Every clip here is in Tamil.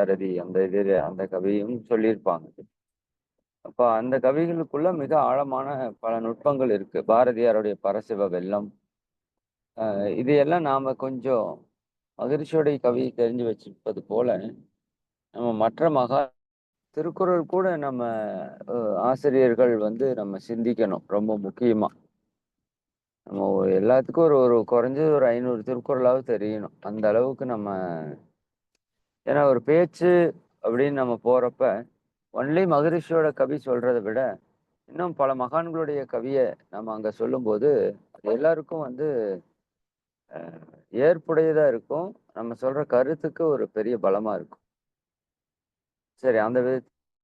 பார்த்தசாரதி அந்த இது அந்த கவியும் சொல்லியிருப்பாங்க. அப்ப அந்த கவிகளுக்குள்ள மிக ஆழமான பல நுட்பங்கள் இருக்கு. பாரதியாருடைய பரசிவ வெள்ளம். அஹ் இது எல்லாம் நாம கொஞ்சம் மகிழ்ச்சியுடைய கவி தெரிஞ்சு வச்சிருப்பது போல நம்ம மற்ற மகா திருக்குறள் கூட நம்ம ஆசிரியர்கள் வந்து நம்ம சிந்திக்கணும் ரொம்ப முக்கியமா. நம்ம எல்லாத்துக்கும் ஒரு ஒரு குறைஞ்சது ஒரு ஐநூறு திருக்குறளாவது தெரியணும். அந்த அளவுக்கு நம்ம ஏன்னா ஒரு பேச்சு அப்படின்னு நம்ம போறப்ப ஒன்லி மகரிஷியோட கவி சொல்றதை விட இன்னும் பல மகான்களுடைய கவியை நம்ம அங்க சொல்லும்போது அது எல்லாருக்கும் வந்து ஏற்புடையதாக ஏற்புடையதா இருக்கும். நம்ம சொல்ற கருத்துக்கு ஒரு பெரிய பலமா இருக்கும். சரி அந்த வித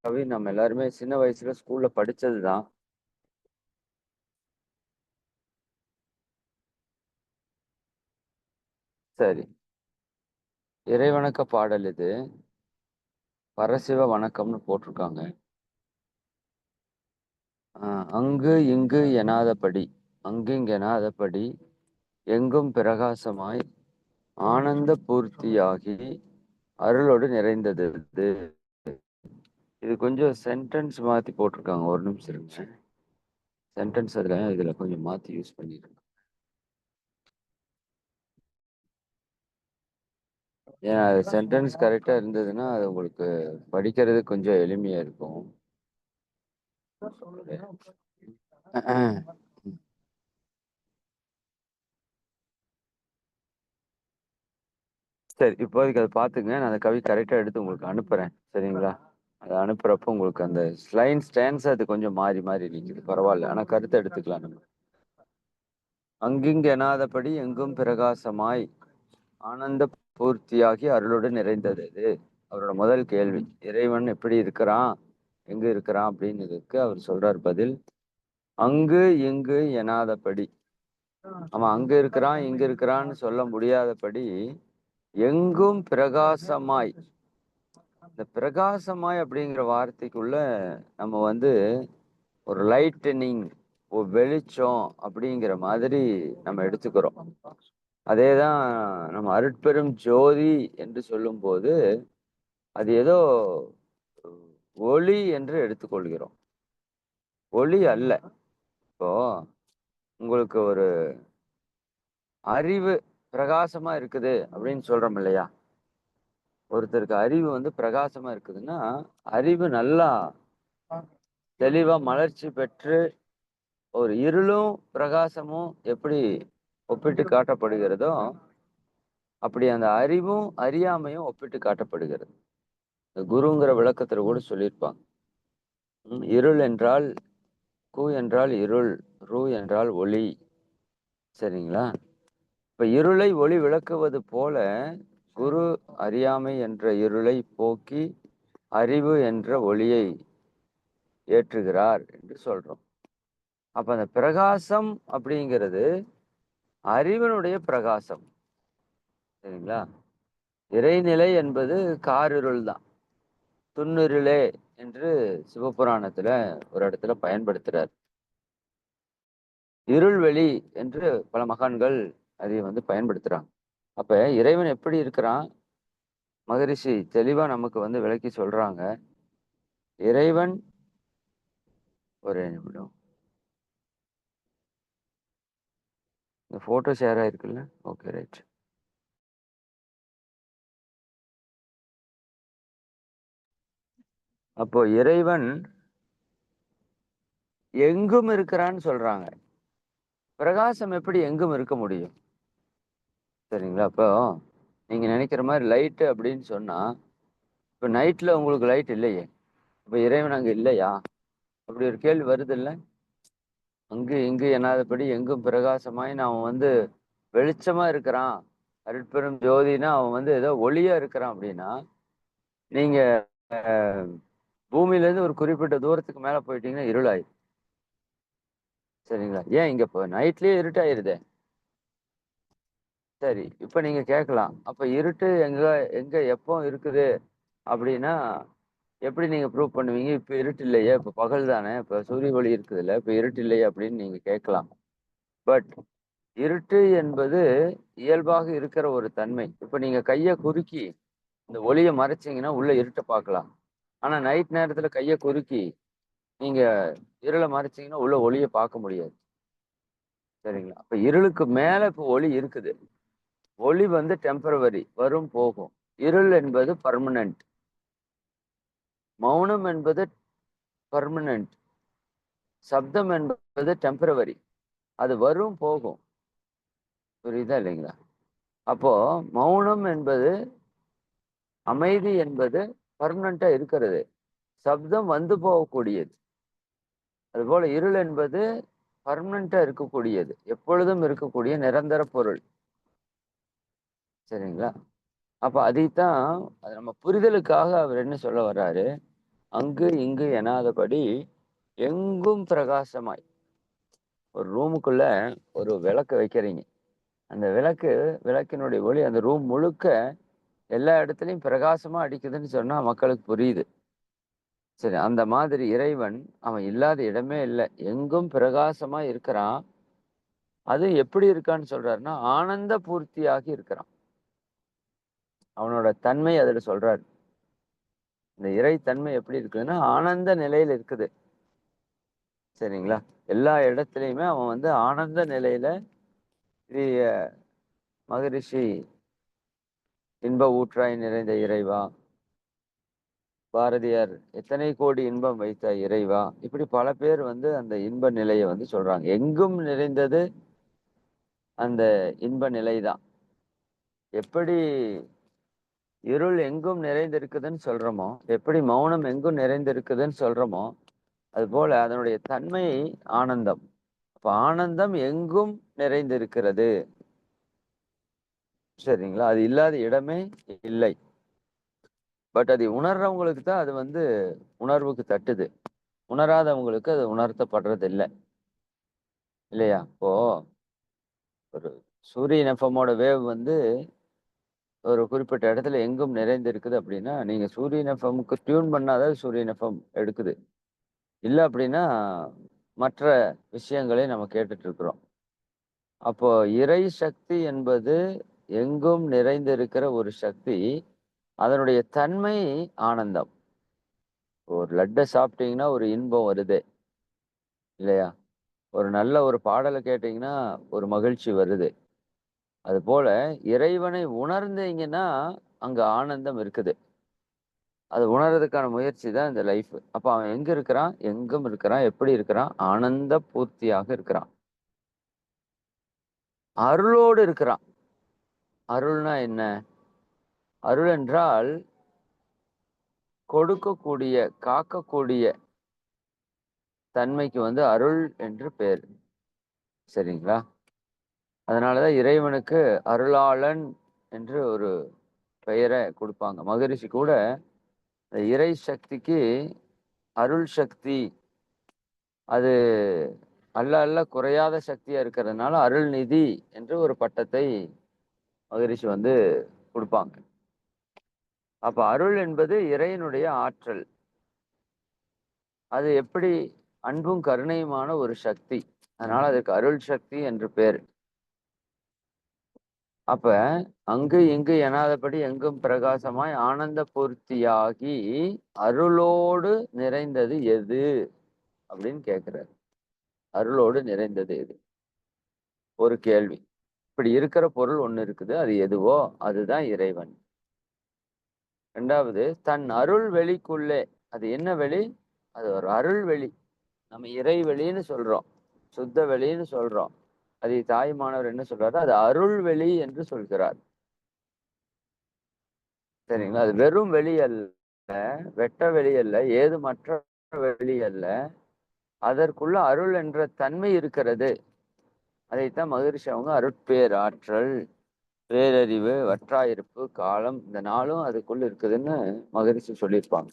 கவி நம்ம எல்லாருமே சின்ன வயசுல ஸ்கூல்ல படிச்சதுதான் சரி. இறைவணக்க பாடல் இது. பரசிவ வணக்கம்னு போட்டிருக்காங்க. ஆஹ் அங்கு இங்கு எனாதபடி இங்கு எனாதபடி எங்கும் பிரகாசமாய் ஆனந்த பூர்த்தியாகி அருளோடு நிறைந்தது இது. இது கொஞ்சம் சென்டென்ஸ் மாற்றி போட்டிருக்காங்க. ஒரு நிமிஷம் இருங்க. சென்டென்ஸ் அதில் இதுல கொஞ்சம் மாற்றி யூஸ் பண்ணிருக்காங்க ஏன்னா அது சென்டென்ஸ் கரெக்டா இருந்ததுன்னா அது உங்களுக்கு படிக்கிறது கொஞ்சம் எளிமையா இருக்கும். சரி இப்போதைக்கு அதை பார்த்துங்க நான் அந்த கவி கரெக்டாக எடுத்து உங்களுக்கு அனுப்புகிறேன் சரிங்களா? அதை அனுப்புகிறப்போ உங்களுக்கு அந்த ஸ்லைன் ஸ்டான்ஸ் அது கொஞ்சம் மாறி மாறி நிற்கிது பரவாயில்ல. ஆனால் கருத்தை எடுத்துக்கலாம் நம்ம. அங்கிங்கு எனாதபடி எங்கும் பிரகாசமாய் ஆனந்த பூர்த்தியாகி அருளோடு நிறைந்தது இது. அவரோட முதல் கேள்வி இறைவன் எப்படி இருக்கிறான்? எங்க இருக்கிறான் அப்படின்னதுக்கு அவர் சொல்றார் பதில் அங்கு இங்கு எனாதபடி. அவன் அங்க இருக்கிறான் இங்க இருக்கிறான்னு சொல்ல முடியாதபடி எங்கும் பிரகாசமாய். இந்த பிரகாசமாய் அப்படிங்கிற வார்த்தைக்குள்ள நம்ம வந்து ஒரு லைட்டனிங் ஒரு வெளிச்சம் அப்படிங்கிற மாதிரி நம்ம எடுத்துக்கிறோம். அதே தான் நம்ம அருட்பெரும் ஜோதி என்று சொல்லும்போது அது ஏதோ ஒளி என்று எடுத்துக்கொள்கிறோம். ஒளி அல்ல. இப்போ உங்களுக்கு ஒரு அறிவு பிரகாசமா இருக்குது அப்படின்னு சொல்றோம் இல்லையா? ஒருத்தருக்கு அறிவு வந்து பிரகாசமா இருக்குதுன்னா அறிவு நல்லா தெளிவா மலர்ச்சி பெற்று ஒரு இருளும் பிரகாசமும் எப்படி ஒப்பிட்டு காட்டப்படுகிறதோ அப்படி அந்த அறிவும் அறியாமையும் ஒப்பிட்டு காட்டப்படுகிறது. இந்த குருங்கிற விளக்கத்துல கூட சொல்லியிருப்பாங்க. இருள் என்றால் கு என்றால் இருள் ரூ என்றால் ஒளி. சரிங்களா? இப்ப இருளை ஒளி விளக்குவது போல குரு அறியாமை என்ற இருளை போக்கி அறிவு என்ற ஒளியை ஏற்றுகிறார் என்று சொல்றோம். அப்ப அந்த பிரகாசம் அப்படிங்கிறது அறிவனுடைய பிரகாசம். சரிங்களா? இறைநிலை என்பது காரிருள் தான். துன்னிருளே என்று சிவபுராணத்துல ஒரு இடத்துல பயன்படுத்துறார். இருள்வெளி என்று பல மகான்கள் அதை வந்து பயன்படுத்துறாங்க. அப்ப இறைவன் எப்படி இருக்கிறான்? மகரிஷி தெளிவா நமக்கு வந்து விளக்கி சொல்றாங்க. இறைவன் ஒரு நிமிடம். இந்த ஃபோட்டோ ஷேர் ஆயிருக்குல்ல? ஓகே ரைட் அப்போ இறைவன் எங்கும் இருக்கிறான்னு சொல்றாங்க. பிரகாசம் எப்படி எங்கும் இருக்க முடியும்? சரிங்களா? அப்போ நீங்க நினைக்கிற மாதிரி லைட்டு அப்படின்னு சொன்னா இப்போ நைட்ல உங்களுக்கு லைட் இல்லையே. இப்போ இறைவன் அங்கே இல்லையா? அப்படி ஒரு கேள்வி வருது இல்லை? அங்கு இங்கு என்னாதபடி எங்கும் பிரகாசமாய் அவன் வந்து வெளிச்சமா இருக்கிறான். அருட்பெரும் ஜோதினா அவன் வந்து ஏதோ ஒளியா இருக்கிறான் அப்படின்னா நீங்க பூமியிலேருந்து பூமியில இருந்து ஒரு குறிப்பிட்ட தூரத்துக்கு மேல போயிட்டீங்கன்னா இருளாயிரு சரிங்களா? ஏன் இங்க இப்போ நைட்லயே இருட்டாயிருதே. சரி இப்ப நீங்க கேட்கலாம். அப்ப இருட்டு எங்க எங்க எப்போ இருக்குது? அப்படின்னா எப்படி நீங்க ப்ரூவ் பண்ணுவீங்க? இப்ப இருட்டு இல்லையே இப்ப பகல் தானே இப்ப சூரிய ஒளி இருக்குது இல்ல இப்ப இருட்டு இல்லையே அப்படின்னு நீங்க கேட்கலாம். பட் இருட்டு என்பது இயல்பாக இருக்கிற ஒரு தன்மை. இப்ப நீங்க கையை குறுக்கி இந்த ஒளியை மறைச்சிங்கன்னா உள்ள இருட்டை பார்க்கலாம். ஆனா நைட் நேரத்துல கையை குறுக்கி நீங்க இருளை மறைச்சிங்கன்னா உள்ள ஒளியை பார்க்க முடியாது. சரிங்களா? அப்ப இருளுக்கு மேல இப்போ ஒளி இருக்குது. ஒளி வந்து டெம்பரவரி வரும் போகும். இருள் என்பது பர்மனன்ட் மௌனம் என்பது பர்மனன்ட் சப்தம் என்பது டெம்பரவரி அது வரும் போகும். புரியுதா இல்லைங்களா? அப்போ மௌனம் என்பது அமைதி என்பது பர்மனண்டா இருக்கிறது. சப்தம் வந்து போகக்கூடியது. அதுபோல இருள் என்பது பர்மனண்டா இருக்கக்கூடியது. எப்பொழுதும் இருக்கக்கூடிய நிரந்தர பொருள். சரிங்களா? அப்ப அதைத்தான் அது நம்ம புரிதலுக்காக அவர் என்ன சொல்ல வர்றாரு? அங்கு இங்கு எனாதபடி எங்கும் பிரகாசமாய். ஒரு ரூமுக்குள்ள ஒரு விளக்கு வைக்கிறீங்க. அந்த விளக்கு விளக்கினுடைய ஒளி அந்த ரூம் முழுக்க எல்லா இடத்துலையும் பிரகாசமா அடிக்குதுன்னு சொன்னா மக்களுக்கு புரியுது. சரி அந்த மாதிரி இறைவன் அவன் இல்லாத இடமே இல்லை. எங்கும் பிரகாசமா இருக்கிறான். அது எப்படி இருக்கான்னு சொல்றாருன்னா ஆனந்த பூர்த்தியாகி இருக்கிறான். அவனோட தன்மை அதுல சொல்றாரு. இந்த இறை தன்மை எப்படி இருக்குதுன்னா ஆனந்த நிலையில இருக்குது. சரிங்களா? எல்லா இடத்துலையுமே அவன் வந்து ஆனந்த நிலையில இது மகரிஷி இன்ப ஊற்றாய் நிறைந்த இறைவா. பாரதியார் எத்தனை கோடி இன்பம் வைத்த இறைவா? இப்படி பல பேர் வந்து அந்த இன்ப நிலையை வந்து சொல்றாங்க. எங்கும் நிறைந்தது அந்த இன்ப நிலை தான் எப்படி இருள் எங்கும் நிறைந்திருக்குதுன்னு சொல்றோமோ எப்படி மௌனம் எங்கும் நிறைந்திருக்குதுன்னு சொல்றோமோ அது போல அதனுடைய தன்மை ஆனந்தம். அப்ப ஆனந்தம் எங்கும் நிறைந்திருக்கிறது. சரிங்களா? அது இல்லாத இடமே இல்லை. பட் அதை உணர்றவங்களுக்கு தான் அது வந்து உணர்வுக்கு தட்டுது. உணராதவங்களுக்கு அது உணர்த்தப்படுறது இல்லை இல்லையா? இப்போ ஒரு சூரியன் எஃப்எம்மோட வேவ் வந்து ஒரு குறிப்பிட்ட இடத்துல எங்கும் நிறைந்து இருக்குது அப்படின்னா நீங்கள் சூரியன் எஃப்எம்க்கு டியூன் பண்ணாதான் சூரியன் எஃப்எம் எடுக்குது. இல்லை அப்படின்னா மற்ற விஷயங்களை நம்ம கேட்டுட்டு இருக்கிறோம் அப்போ இறை சக்தி என்பது எங்கும் நிறைந்திருக்கிற ஒரு சக்தி அதனுடைய தன்மை ஆனந்தம். ஒரு லட்டை சாப்பிட்டீங்கன்னா ஒரு இன்பம் வருது. இல்லையா? ஒரு நல்ல ஒரு பாடலை கேட்டிங்கன்னா ஒரு மகிழ்ச்சி வருது. அது போல இறைவனை உணர்ந்தீங்கன்னா அங்க ஆனந்தம் இருக்குது. அது உணர்றதுக்கான முயற்சி தான் இந்த லைஃப் அப்ப அவன் எங்க இருக்கிறான்? எங்கும் இருக்கிறான்? எப்படி இருக்கிறான்? ஆனந்த பூர்த்தியாக இருக்கிறான். அருளோடு இருக்கிறான். அருள்னா என்ன? அருள் என்றால் கொடுக்கக்கூடிய காக்கக்கூடிய தன்மைக்கு வந்து அருள் என்று பேர். சரிங்களா? அதனாலதான் இறைவனுக்கு அருளாளன் என்று ஒரு பெயரை கொடுப்பாங்க. மகரிஷி கூட இறை சக்திக்கு அருள் சக்தி அது அல்ல அல்ல குறையாத சக்தியா இருக்கிறதுனால அருள் நிதி என்று ஒரு பட்டத்தை மகரிஷி வந்து கொடுப்பாங்க. அப்ப அருள் என்பது இறைவனுடைய ஆற்றல். அது எப்படி அன்பும் கருணையுமான ஒரு சக்தி. அதனால அதுக்கு அருள் சக்தி என்று பேர். அப்ப அங்கு இங்கு எனாதபடி எங்கும் பிரகாசமாய் ஆனந்த பூர்த்தியாகி அருளோடு நிறைந்தது எது? அப்படின்னு கேட்கிறாரு அருளோடு நிறைந்தது எது? ஒரு கேள்வி. இப்படி இருக்கிற பொருள் ஒண்ணு இருக்குது அது எதுவோ? அதுதான் இறைவன். ரெண்டாவது தன் அருள் வெளிக்குள்ளே. அது என்ன வெளி? அது ஒரு அருள் வெளி. நம்ம இறை வெளின்னு சொல்றோம். சுத்த வெளின்னு சொல்றோம். அதை தாய்மானவர் என்ன சொல்றாரு அது அருள் வெளி என்று சொல்கிறார். சரிங்களா? அது வெறும் வெளி அல்ல வெட்ட வெளி அல்ல ஏது மற்ற வெளி அல்ல. அதற்குள்ள அருள் என்ற தன்மை இருக்கிறது. அதைத்தான் மகிழ்ச்சி அவங்க அருட்பேராற்றல் பேரறிவு வற்றாயிருப்பு காலம் இந்த நாளும் அதுக்குள்ள இருக்குதுன்னு மகரிஷி சொல்லியிருப்பாங்க.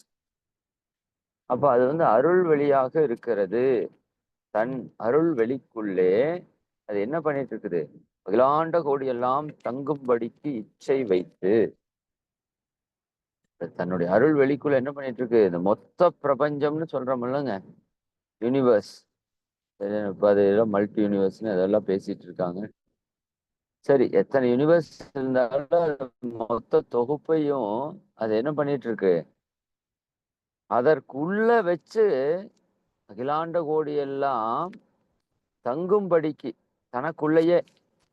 அப்ப அது வந்து அருள் வெளியாக இருக்கிறது. தன் அருள் வெளிக்குள்ளே அது என்ன பண்ணிட்டு இருக்குது அகிலாண்ட கோடி எல்லாம் தங்கும்படிக்கு இச்சை வைத்து தன்னுடைய அருள் வெளிக்குள்ள என்ன பண்ணிட்டு இருக்கு இந்த மொத்த பிரபஞ்சம்னு சொல்றோம் யூனிவர்ஸ் இப்போ அது எல்லாம் மல்டி யூனிவர்ஸ்னு அதெல்லாம் பேசிட்டு இருக்காங்க சரி எத்தனை யூனிவர்ஸ் இருந்தாலும் மொத்த தொகுப்பையும் அது என்ன பண்ணிட்டு இருக்கு அதற்குள்ள வச்சு அகிலாண்ட கோடி எல்லாம் தங்கும்படிக்கு தனக்குள்ளேயே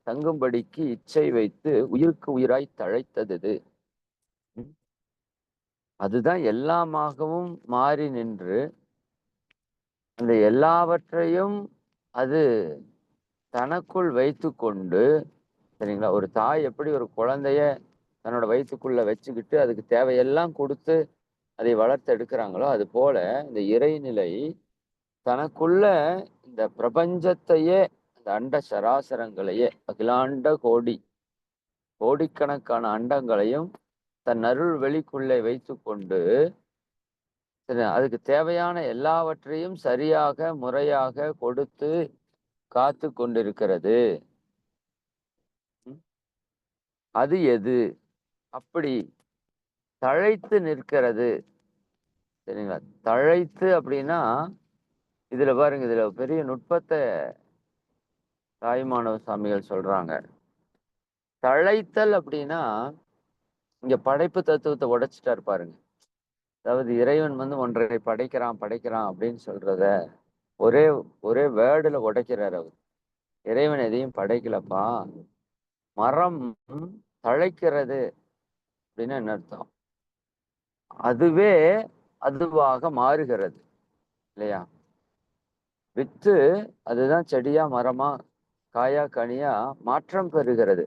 தங்கும்படிக்கு இச்சை வைத்து உயிருக்கு உயிராய் தழைத்தது அதுதான் எல்லாமாகவும் மாறி நின்று அந்த எல்லாவற்றையும் அது தனக்குள் வைத்துக்கொண்டு சரிங்களா? ஒரு தாய் எப்படி ஒரு குழந்தைய தன்னோட வயிற்றுக்குள்ள வச்சுக்கிட்டு அதுக்கு தேவையெல்லாம் கொடுத்து அதை வளர்த்து எடுக்கிறாங்களோ அது போல இந்த இறைநிலை தனக்குள்ள இந்த பிரபஞ்சத்தையே அண்ட சராசரங்களையே அகிலாண்ட கோடி கோடிக்கணக்கான அண்டங்களையும் தன் அருள் வெளிக்குள்ளே வைத்துக்கொண்டு கொண்டு அதுக்கு தேவையான எல்லாவற்றையும் சரியாக முறையாக கொடுத்து காத்து கொண்டிருக்கிறது. அது எது? அப்படி தழைத்து நிற்கிறது. சரிங்களா? தழைத்து அப்படின்னா இதுல பாருங்க இதுல பெரிய நுட்பத்தை தாய்மானவ சாமிகள் சொல்றாங்க. தழைத்தல் அப்படின்னா இங்க படைப்பு தத்துவத்தை உடைச்சிட்டா பாருங்க. அதாவது இறைவன் வந்து ஒன்றை படைக்கிறான் படைக்கிறான் அப்படின்னு சொல்றத ஒரே ஒரே வேர்டுல உடைக்கிறார் அவர். இறைவன் எதையும் படைக்கலப்பா. மரம் தழைக்கிறது அப்படின்னு என்ன அர்த்தம்? அதுவே அதுவாக மாறுகிறது. இல்லையா? வித்து அதுதான் செடியா மரமா காயா கனியா மாற்றம் பெறுகிறது.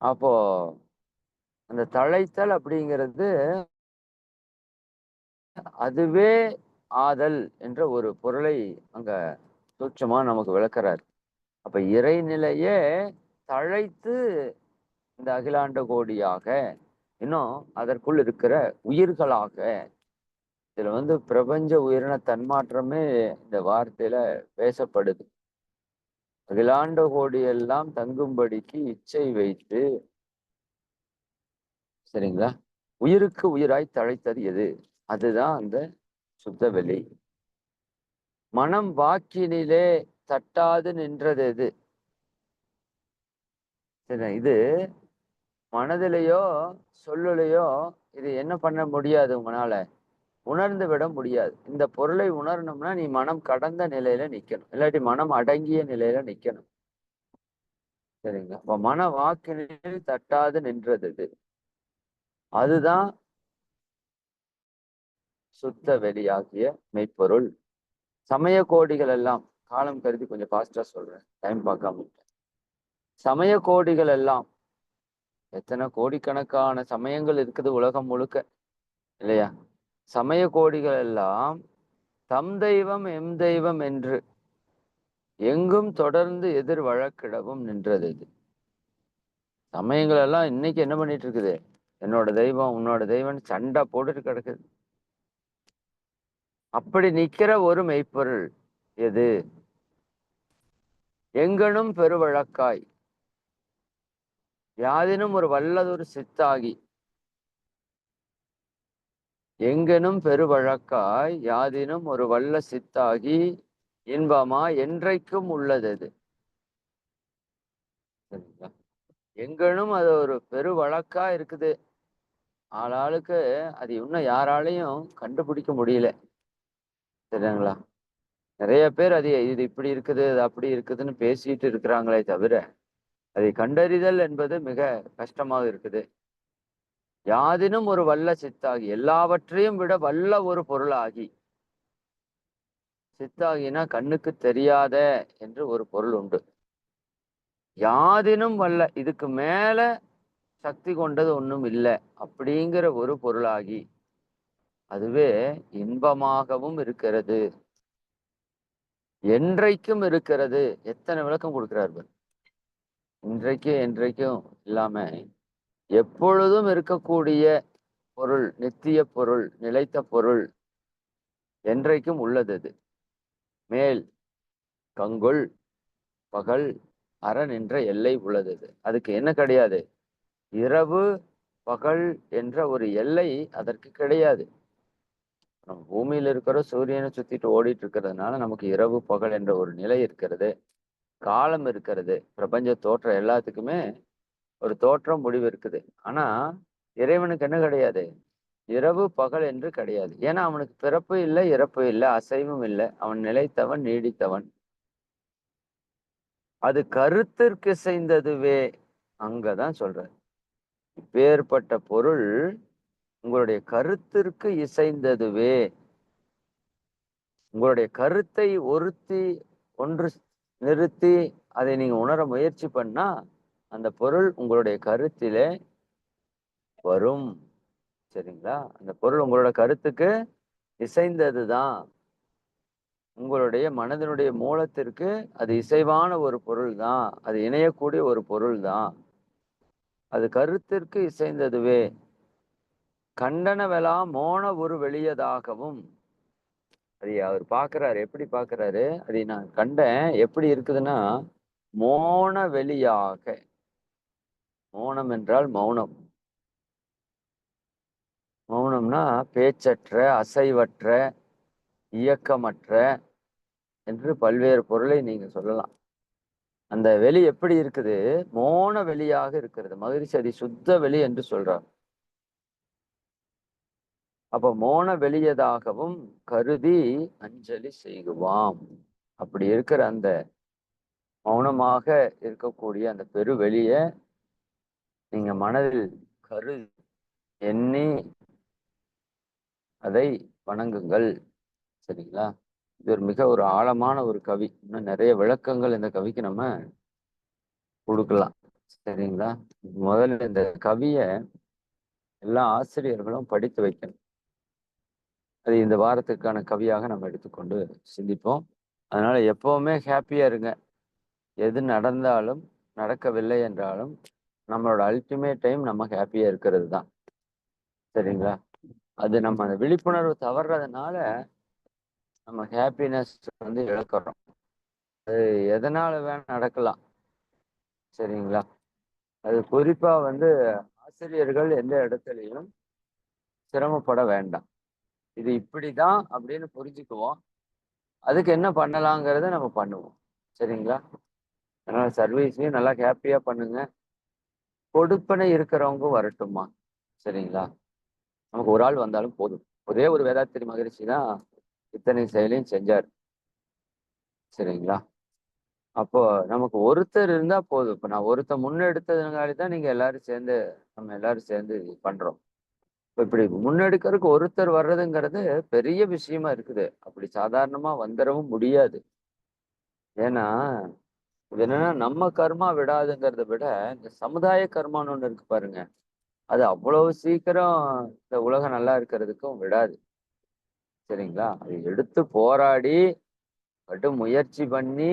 அப்போ அந்த தழைத்தல் அப்படிங்கிறது அதுவே ஆதல் என்ற ஒரு பொருளை அங்க சூட்சமா நமக்கு விளக்குறாரு. அப்ப இறைநிலையே தழைத்து இந்த அகிலாண்ட கோடியாக இன்னும் அதற்குள் இருக்கிற உயிர்களாக இதுல வந்து பிரபஞ்ச உயிரின தன்மாற்றமே இந்த வார்த்தையில பேசப்படுது. அகிலாண்ட கோடி எல்லாம் தங்கும்படிக்கு இச்சை வைத்து சரிங்களா? உயிருக்கு உயிராய் தழைத்தது எது? அதுதான் அந்த சுத்தவெளி மனம் வாக்கினிலே தட்டாது நின்றது எது? சரி இது மனதிலேயோ சொல்லுலையோ இது என்ன பண்ண முடியாது உங்களால? உணர்ந்து விட முடியாது. இந்த பொருளை உணரணும்னா நீ மனம் கடந்த நிலையில நிக்கணும். இல்லாட்டி மனம் அடங்கிய நிலையில நிக்கணும். சரிங்களா? அப்ப மன வாக்கினில் தட்டாது நின்றது இது. அதுதான் சுத்த வெளியாகிய மெய்ப்பொருள். சமய கோடிகள் எல்லாம் காலம் கருதி கொஞ்சம் ஃபாஸ்டா சொல்றேன். டைம் பார்க்காம சமய கோடிகள் எல்லாம் எத்தனை கோடிக்கணக்கான சமயங்கள் இருக்குது உலகம் முழுக்க. இல்லையா? சமய கோடிகள் எல்லாம் தம் தெய்வம் எம் தெய்வம் என்று எங்கும் தொடர்ந்து எதிர் வழக்கிடவும் நின்றது இது. சமயங்கள் எல்லாம் இன்னைக்கு என்ன பண்ணிட்டு இருக்குது என்னோட தெய்வம் உன்னோட தெய்வம் சண்டை போட்டுட்டு கிடக்குது. அப்படி நிக்கிற ஒரு மெய்ப்பொருள் எது? எங்கனும் பெருவழக்காய். யாதினும் ஒரு வல்லதொரு சித்தாகி எங்கெனும் பெருவழக்காய் யாதினும் ஒரு வல்ல சித்தாகி இன்பமா என்றைக்கும் உள்ளது அது சரிங்களா? எங்கனும் அது ஒரு பெரு வழக்கா இருக்குது. ஆளாளுக்கு அது இன்னும் யாராலையும் கண்டுபிடிக்க முடியல. சரிங்களா? நிறைய பேர் அது இது இப்படி இருக்குது அது அப்படி இருக்குதுன்னு பேசிட்டு இருக்கிறாங்களே தவிர அதை கண்டறிதல் என்பது மிக கஷ்டமாக இருக்குது. யாதினும் ஒரு வல்ல சித்தாகி எல்லாவற்றையும் விட வல்ல ஒரு பொருளாகி. சித்தாகினா கண்ணுக்கு தெரியாத என்று ஒரு பொருள் உண்டு. யாதினும் வல்ல இதுக்கு மேல சக்தி கொண்டது ஒண்ணும் இல்லை அப்படிங்கிற ஒரு பொருளாகி. அதுவே இன்பமாகவும் இருக்கிறது. என்றைக்கும் இருக்கிறது. எத்தனை விளக்கம் கொடுக்கிறார்கள் இன்றைக்கும் இன்றைக்கு என்றைக்கும் இல்லாம எப்பொழுதும் இருக்கக்கூடிய பொருள் நித்திய பொருள் நிலைத்த பொருள் என்றைக்கும் உள்ளது அது. மேல் கங்குள் பகல் அரண் என்ற எல்லை உள்ளது அதுக்கு என்ன கிடையாது? இரவு பகல் என்ற ஒரு எல்லை அதற்கு கிடையாது. நம்ம பூமியில் இருக்கிற சூரியனை சுத்திட்டு ஓடிட்டு இருக்கிறதுனால நமக்கு இரவு பகல் என்ற ஒரு நிலை இருக்கிறது. காலம் இருக்கிறது. பிரபஞ்ச தோற்றம் எல்லாத்துக்குமே ஒரு தோற்றம் முடிவு இருக்குது. ஆனா இறைவனுக்கு என்ன கிடையாது? இரவு பகல் என்று கிடையாது. ஏன்னா அவனுக்கு பிறப்பு இல்லை இறப்பு இல்லை அசைவும் இல்லை. அவன் நிலைத்தவன் நீடித்தவன். அது கருத்திற்கு இசைந்ததுவே அங்கதான் சொல்றாரு. இப்பேற்பட்ட பொருள் உங்களுடைய கருத்திற்கு இசைந்ததுவே. உங்களுடைய கருத்தை ஒருத்தி ஒன்று நிறுத்தி அதை நீங்க உணர முயற்சி பண்ணா அந்த பொருள் உங்களுடைய கருத்திலே வரும். சரிங்களா? அந்த பொருள் உங்களோட கருத்துக்கு இசைந்ததுதான். உங்களுடைய மனதினுடைய மூலத்திற்கு அது இசைவான ஒரு பொருள் தான் அது இணையக்கூடிய ஒரு பொருள் தான் அது கருத்திற்கு இசைந்ததுவே. கண்டனவெல்லாம் மோன ஒரு வெளியதாகவும். அது அவர் பார்க்கறாரு. எப்படி பார்க்கறாரு? அதை நான் கண்டேன். எப்படி இருக்குதுன்னா மோன வெளியாக. மௌனம் என்றால் மௌனம். மௌனம்னா பேச்சற்ற அசைவற்ற இயக்கமற்ற என்று பல்வேறு பொருளை நீங்க சொல்லலாம். அந்த வெளி எப்படி இருக்குது? மோன வெளியாக இருக்கிறது. மகிழ்ச்சி அதி சுத்த வெளி என்று சொல்றார் அப்ப மோன வெளியதாகவும் கருதி அஞ்சலி செய்குவாம். அப்படி இருக்கிற அந்த மௌனமாக இருக்கக்கூடிய அந்த பெருவெளிய நீங்க மனதில் கரு எண்ணி அதை வணங்குங்கள். சரிங்களா? இது ஒரு மிக ஒரு ஆழமான ஒரு கவி. இன்னும் நிறைய விளக்கங்கள் இந்த கவிக்கு நம்ம கொடுக்கலாம். சரிங்களா? முதல்ல இந்த கவிய எல்லா ஆசிரியர்களும் படித்து வைக்கணும். அது இந்த வாரத்துக்கான கவியாக நம்ம எடுத்துக்கொண்டு சிந்திப்போம். அதனால எப்பவுமே ஹாப்பியா இருங்க. எது நடந்தாலும் நடக்கவில்லை என்றாலும் நம்மளோட அல்டிமேட் டைம் நம்ம ஹாப்பியா இருக்கிறது தான் சரிங்களா? அது நம்ம அந்த விழிப்புணர்வு தவறுறதுனால நம்ம ஹாப்பினஸ் வந்து இழக்கிறோம். அது எதனால வேணா நடக்கலாம். சரிங்களா? அது குறிப்பா வந்து ஆசிரியர்கள் எந்த இடத்துலையும் சிரமப்பட வேண்டாம். இது இப்படிதான் அப்படின்னு புரிஞ்சுக்குவோம். அதுக்கு என்ன பண்ணலாங்கிறத நம்ம பண்ணுவோம். சரிங்களா? அதனால சர்வீஸையும் நல்லா ஹாப்பியா பண்ணுங்க. கொடுப்பனை இருக்கிறவங்க வரட்டுமா? சரிங்களா? நமக்கு ஒரு ஆள் வந்தாலும் போதும். ஒரே ஒரு வேதாத்திரி மகிழ்ச்சி தான் இத்தனை செயலையும் செஞ்சார். சரிங்களா? அப்போ நமக்கு ஒருத்தர் இருந்தா போதும். இப்ப நான் ஒருத்தர் முன்னெடுத்ததுனாலே தான் நீங்க எல்லாரும் சேர்ந்து நம்ம எல்லாரும் சேர்ந்து பண்றோம். இப்போ இப்படி முன்னெடுக்கிறதுக்கு ஒருத்தர் வர்றதுங்கிறது பெரிய விஷயமா இருக்குது. அப்படி சாதாரணமா வந்துடவும் முடியாது. ஏன்னா இது என்னன்னா நம்ம கர்மா விடாதுங்கிறத விட இந்த சமுதாய கர்மான்னு ஒண்ணு இருக்கு பாருங்க. அது அவ்வளவு சீக்கிரம் இந்த உலகம் நல்லா இருக்கிறதுக்கும் விடாது. சரிங்களா? அது எடுத்து போராடி கடும் முயற்சி பண்ணி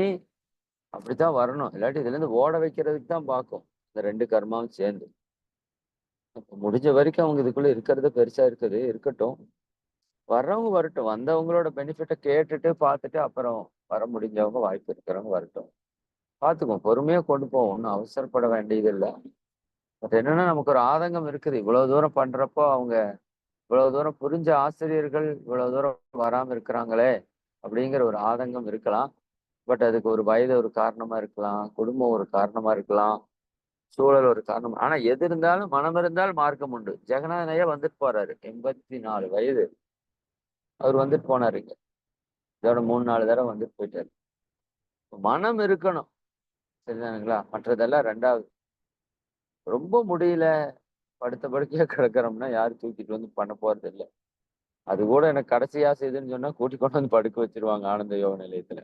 அப்படித்தான் வரணும். இல்லாட்டி இதுல இருந்து ஓட வைக்கிறதுக்கு தான் பார்க்கும். இந்த ரெண்டு கர்மாவும் சேர்ந்து. முடிஞ்ச வரைக்கும் அவங்க இதுக்குள்ள இருக்கிறது பெருசா இருக்குது இருக்கட்டும். வர்றவங்க வரட்டும். வந்தவங்களோட பெனிஃபிட்டை கேட்டுட்டு பார்த்துட்டு அப்புறம் வர முடிஞ்சவங்க வாய்ப்பு இருக்கிறவங்க வரட்டும். பார்த்துக்குவோம் பொறுமையா கொண்டு போவோம். ஒன்றும் அவசரப்பட வேண்டியது இல்லை. பட் என்னன்னா நமக்கு ஒரு ஆதங்கம் இருக்குது. இவ்வளவு தூரம் பண்றப்போ அவங்க இவ்வளவு தூரம் புரிஞ்ச ஆசிரியர்கள் இவ்வளவு தூரம் வராம இருக்கிறாங்களே அப்படிங்கிற ஒரு ஆதங்கம் இருக்கலாம். பட் அதுக்கு ஒரு வயது ஒரு காரணமா இருக்கலாம். குடும்பம் ஒரு காரணமா இருக்கலாம். சூழல் ஒரு காரணம். ஆனா எது இருந்தாலும் மனம் இருந்தால் மார்க்கம் உண்டு. ஜெகநாதனையா வந்துட்டு போறாரு. எண்பத்தி நாலு வயது. அவர் வந்துட்டு போனாரு இங்க. இதோட மூணு நாலு தடவை வந்துட்டு போயிட்டாரு. மனம் இருக்கணும். சரிதானுங்களா மற்றதெல்லாம் ரெண்டாவது. ரொம்ப முடியல. படுத்த படுக்கையாக கிடக்குறோம்னா யாரும் தூக்கிட்டு வந்து பண்ண போறது இல்லை அது கூட எனக்கு கடைசி ஆசைதுன்னு சொன்னா கூட்டி கொண்டு வந்து படுக்க வச்சிருவாங்க ஆனந்த யோக நிலையத்துல.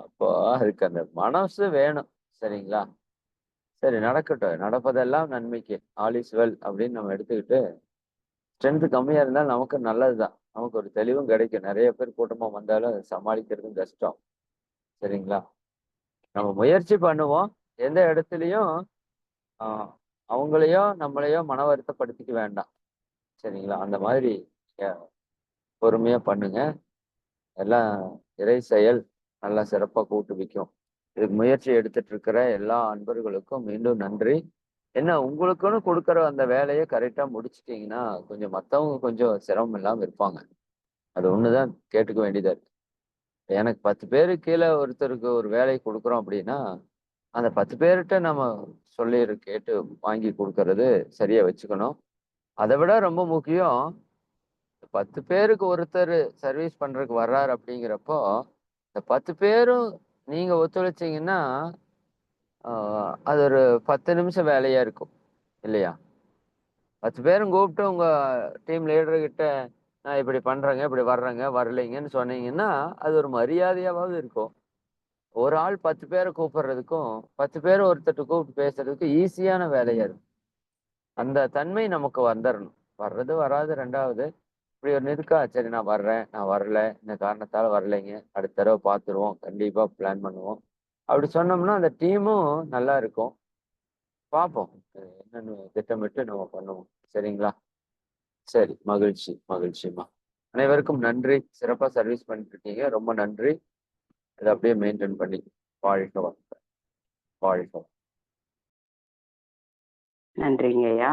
அப்போ அதுக்கு அந்த மனசு வேணும். சரிங்களா? சரி நடக்கட்டும். நடப்பதெல்லாம் நன்மைக்கு. ஆல் இஸ் வெல் அப்படின்னு நம்ம எடுத்துக்கிட்டு ஸ்ட்ரென்த் கம்மியா இருந்தால் நமக்கு நல்லதுதான். நமக்கு ஒரு தெளிவும் கிடைக்கும். நிறைய பேர் கூட்டமா வந்தாலும் அதை சமாளிக்கிறது கஷ்டம். சரிங்களா? நம்ம முயற்சி பண்ணுவோம். எந்த இடத்துலையும் அவங்களையோ நம்மளையோ மன வருத்தப்படுத்திக்க வேண்டாம். சரிங்களா? அந்த மாதிரி பொறுமையா பண்ணுங்க. எல்லாம் இறை செயல் நல்லா சிறப்பாக கூட்டுவிக்கும் இதுக்கு முயற்சி எடுத்துட்டு இருக்கிற எல்லா அன்பர்களுக்கும் மீண்டும் நன்றி. என்ன உங்களுக்குன்னு கொடுக்குற அந்த வேலையை கரெக்டாக முடிச்சிட்டிங்கன்னா கொஞ்சம் மற்றவங்க கொஞ்சம் சிரமம் இல்லாமல் இருப்பாங்க. அது ஒன்று தான் கேட்டுக்க வேண்டியதாக இருக்கு. எனக்கு 10 பேருக்கு கீழே ஒருத்தருக்கு ஒரு வேலை கொடுக்குறோம் அப்படின்னா, அந்த பத்து பேர்கிட்ட நம்ம சொல்லி கேட்டு வாங்கி கொடுக்கறது சரியா வச்சுக்கணும். அதை விட ரொம்ப முக்கியம் 10 பேருக்கு ஒருத்தர் சர்வீஸ் பண்றதுக்கு வர்றாரு அப்படிங்கிறப்போ, இந்த 10 பேரும் நீங்க ஒத்துழைச்சிங்கன்னா அது ஒரு 10 நிமிஷம் வேலையா இருக்கும். இல்லையா? 10 பேரும் கூப்பிட்டு உங்க டீம் லீடர்கிட்ட நான் இப்படி பண்றேங்க, இப்படி வர்றேங்க, வரலைங்கன்னு சொன்னீங்கன்னா, அது ஒரு மரியாதையாவது இருக்கும். ஒரு ஆள் பத்து பேரை கூப்பிடுறதுக்கும், 10 பேர ஒருத்தர்ட்ட கூப்பிட்டு பேசுறதுக்கும் ஈஸியான வேலையா இருக்கும். அந்த தன்மை நமக்கு வந்துடணும் வர்றது வராது ரெண்டாவது இப்படி ஒரு இருக்கா? சரி நான் வர்றேன், நான் வரல, இந்த காரணத்தால வரலைங்க. அடுத்த தடவை பார்த்துருவோம். கண்டிப்பா பிளான் பண்ணுவோம். அப்படி சொன்னோம்னா, அந்த டீமும் நல்லா இருக்கும். பார்ப்போம். என்னன்னு திட்டமிட்டு நம்ம பண்ணுவோம். சரிங்களா? சரி. மகிழ்ச்சி, மகிழ்ச்சிம்மா. அனைவருக்கும் நன்றி. சிறப்பா சர்வீஸ் பண்ணிட்டு இருக்கீங்க. ரொம்ப நன்றி. இதை அப்படியே மெயின்டெயின் பண்ணி வாழ்க வளமுடன். வாழ்க நன்றிங்க நன்றிங்கய்யா.